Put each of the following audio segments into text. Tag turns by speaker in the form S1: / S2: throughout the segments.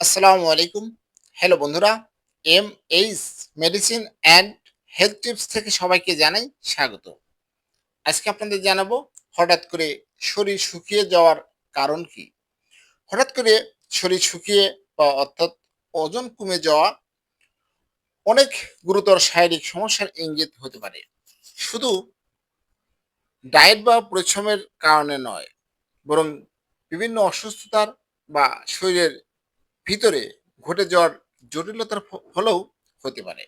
S1: আসসালামু আলাইকুম। হ্যালো বন্ধুরা M H medicine and health tips থেকে সবাইকে জানাই স্বাগত। আজকে আপনাদের জানাব, হঠাৎ করে শরীর শুকিয়ে যাওয়ার কারণ কি? হঠাৎ করে শরীর শুকিয়ে বা অর্থাৎ ওজন কমে যাওয়া অনেক গুরুতর শারীরিক সমস্যার ইঙ্গিত হতে পারে। শুধু ডায়েট বা পরিশ্রমের কারণে নয়, বরং বিভিন্ন অসুস্থতার বা শরীরের ভিতরে ঘটে যাওয়ার জটিলতার ফলেও হতে পারে।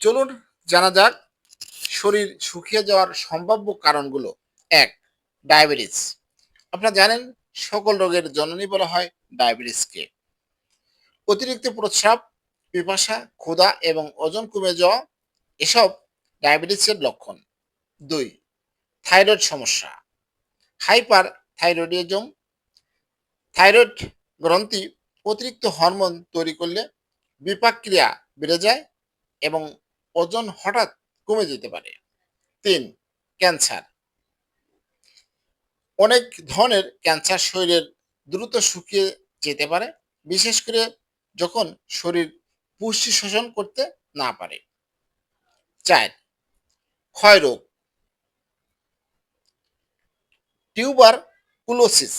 S1: চলুন জানা যাক শরীর শুকিয়ে যাওয়ার সম্ভাব্য কারণগুলো। এক, ডায়াবেটিস। আপনারা জানেন সকল রোগের জননী বলা হয় ডায়াবেটিসকে। অতিরিক্ত প্রস্রাব, পিপাসা, ক্ষুধা এবং ওজন কমে যাওয়া এসব ডায়াবেটিসের লক্ষণ। দুই, থাইরয়েড সমস্যা। হাইপার থাইরয়েডিজম থাইরয়েড গ্রন্থি অতিরিক্ত হরমোন তৈরি করলে বিপাক ক্রিয়া বেড়ে যায় এবং ওজন হঠাৎ কমে যেতে পারে। তিন, ক্যান্সার। অনেক ধরনের ক্যান্সার শরীরের দ্রুত শুকিয়ে যেতে পারে, বিশেষ করে যখন শরীর পুষ্টি শোষণ করতে না পারে। চার, ক্ষয়রোগ। টিউবার কুলোসিস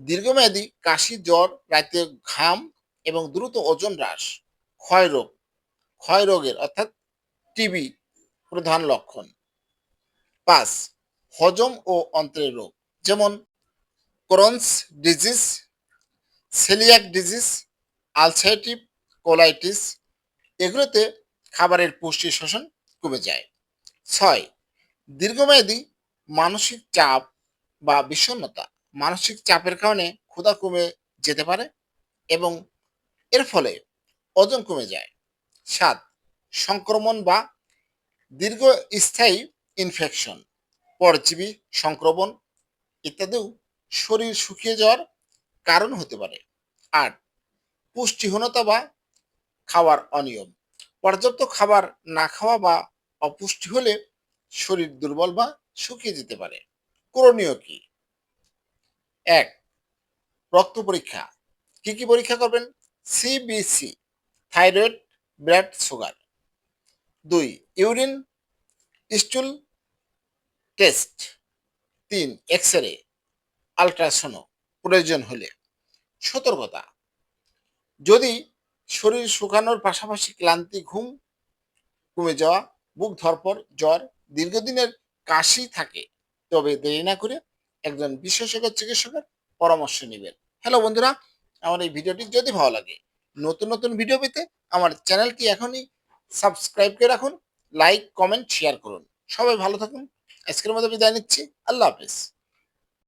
S1: দীর্ঘমেয়াদী কাশি, জ্বর রাতে ঘাম এবং দ্রুত ওজন হ্রাস ক্ষয়রোগ ক্ষয়রোগের অর্থাৎ টিবি প্রধান লক্ষণ। পাঁচ, হজম ও অন্ত্রের রোগ, যেমন Crohn's disease, celiac disease ulcerative colitis, এগুলোতে খাবারের পুষ্টি শোষণ কমে যায়। ছয়, দীর্ঘমেয়াদী মানসিক চাপ বা বিষণ্ণতা মানসিক চাপের কারণে ক্ষুধা কমে যেতে পারে এবং এর ফলে ওজন কমে যায়। সাত, সংক্রমণ বা দীর্ঘস্থায়ী ইনফেকশন পরজীবী সংক্রমণ ইত্যাদিও শরীর শুকিয়ে যাওয়ার কারণ হতে পারে। আট, পুষ্টিহীনতা বা খাওয়ার অনিয়ম, পর্যাপ্ত খাবার না খাওয়া বা অপুষ্টি হলে শরীর দুর্বল বা শুকিয়ে যেতে পারে। করণীয় কি? এক, রক্ত পরীক্ষা। কি কি পরীক্ষা করবেন? সিবিসি থাইরয়েড ব্লাড সুগার দুই ইউরিন স্টুল টেস্ট তিন এক্স রে আলট্রাসোনো প্রয়োজন হলে। সতর্কতা। যদি শরীর শুকানোর পাশাপাশি ক্লান্তি, ঘুম কমে যাওয়া, বুক ধরপর জ্বর, দীর্ঘদিনের কাশি থাকে, তবে দেরি না করে একজন বিশেষজ্ঞ চিকিৎসকের পরামর্শ নেবেন। হ্যালো বন্ধুরা, আমার এই ভিডিওটি যদি ভালো লাগে, নতুন নতুন ভিডিও পেতে আমার চ্যানেলটি এখনই সাবস্ক্রাইব করে রাখুন লাইক কমেন্ট শেয়ার করুন। সবাই ভালো থাকুন। আজকের মতো বিদায় নিচ্ছি। আল্লাহ হাফেজ।